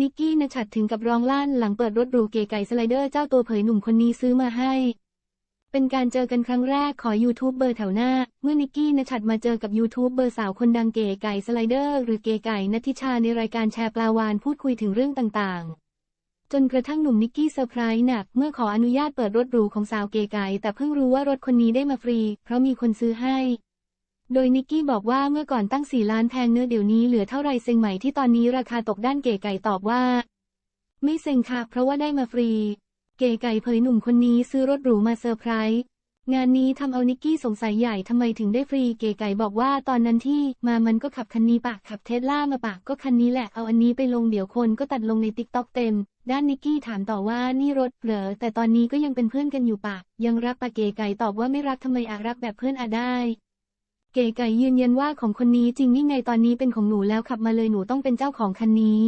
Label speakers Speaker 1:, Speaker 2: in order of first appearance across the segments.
Speaker 1: นิกกี้นชัดถึงกับร้องลั่นหลังเปิดรถหรูเก๋ไก่สไลเดอร์เจ้าตัวเผยหนุ่มคนนี้ซื้อมาให้ เป็นการเจอกันครั้งแรกขอยูทูบเบอร์แถวหน้า เมื่อนิกกี้นชัดมาเจอกับยูทูบเบอร์สาวคนดังเก๋ไก่สไลเดอร์หรือเก๋ไก่นัทิชาในรายการแชร์ปลาวานพูดคุยถึงเรื่องต่างๆ จนกระทั่งหนุ่มนิกกี้เซอร์ไพรส์หนักเมื่อขออนุญาตเปิดรถหรูของสาวเก๋ไก่แต่เพิ่งรู้ว่ารถคนนี้ได้มาฟรี เพราะมีคนซื้อให้ โดยนิกกี้บอกว่าเมื่อก่อนตั้ง 4 ล้านแพงเนื้อเดี๋ยวนี้เหลือเท่าไรเซ็งใหม่ที่ตอนนี้ราคาตกด้านเก๋ไก่ตอบว่า ไม่เซ็งค่ะเพราะว่าได้มาฟรี เก๋ไก่เผยหนุ่มคนนี้ซื้อรถหรูมาเซอร์ไพรส์งานนี้ทำเอานิกกี้สงสัยใหญ่ทำไมถึงได้ฟรีเก๋ไก่บอกว่าตอนนั้นที่มามันก็ขับคันนี้ปะขับเทสลามาปะก็คันนี้แหละเอาอันนี้ไปลงเดี๋ยวคนก็ตัดลงในติ๊กต็อกเต็ม ด้านนิกกี้ถามต่อว่านี่รถเหรอแต่ตอนนี้ก็ยังเป็นเพื่อนกันอยู่ปะยังรักปะเก๋ไก่ตอบว่าไม่รักทำไมอารักแบบเพื่อนอาได้ เก๋ไก่ยืนยันว่าของคนนี้จริงนี่ไงตอนนี้เป็นของหนูแล้วขับมาเลยหนูต้องเป็นเจ้าของคันนี้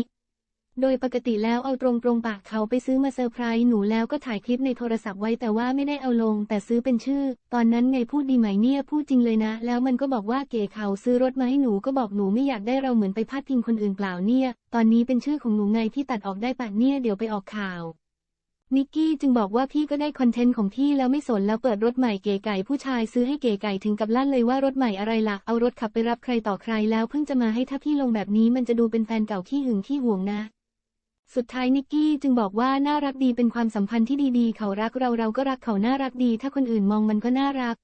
Speaker 1: โดยปกติแล้วเอาตรงตรงปากเขาไปซื้อมาเซอร์ไพรส์หนูแล้วก็ถ่ายคลิปในโทรศัพท์ไว้แต่ว่าไม่ได้เอาลง แต่ซื้อเป็นชื่อ ตอนนั้นไงพูดดีไหมเนี่ยพูดจริงเลยนะ แล้วมันก็บอกว่าเก๋เขาซื้อรถมาให้หนูก็บอกหนูไม่อยากได้เราเหมือนไปพาดพิงคนอื่นเปล่าเนี่ย ตอนนี้เป็นชื่อของหนูไงพี่ตัดออกได้ปะเนี่ยเดี๋ยวไปออกข่าว นิกกี้จึงบอกว่าพี่ก็ได้คอนเทนต์ของพี่แล้วไม่สนแล้วเปิดรถใหม่เก๋ไก่ผู้ชายซื้อให้เก๋ไก่ถึงกับลั่นเลยว่ารถใหม่อะไรล่ะเอารถขับไปรับใครต่อใครแล้วเพิ่งจะมาให้ถ้าพี่ลงแบบนี้มันจะดูเป็นแฟนเก่าขี้หึงขี้หวงนะ สุดท้ายนิกกี้จึงบอกว่าน่ารักดีเป็นความสัมพันธ์ที่ดีๆ เขารักเราเราก็รักเขาน่ารักดี ถ้าคนอื่นมองมันก็น่ารัก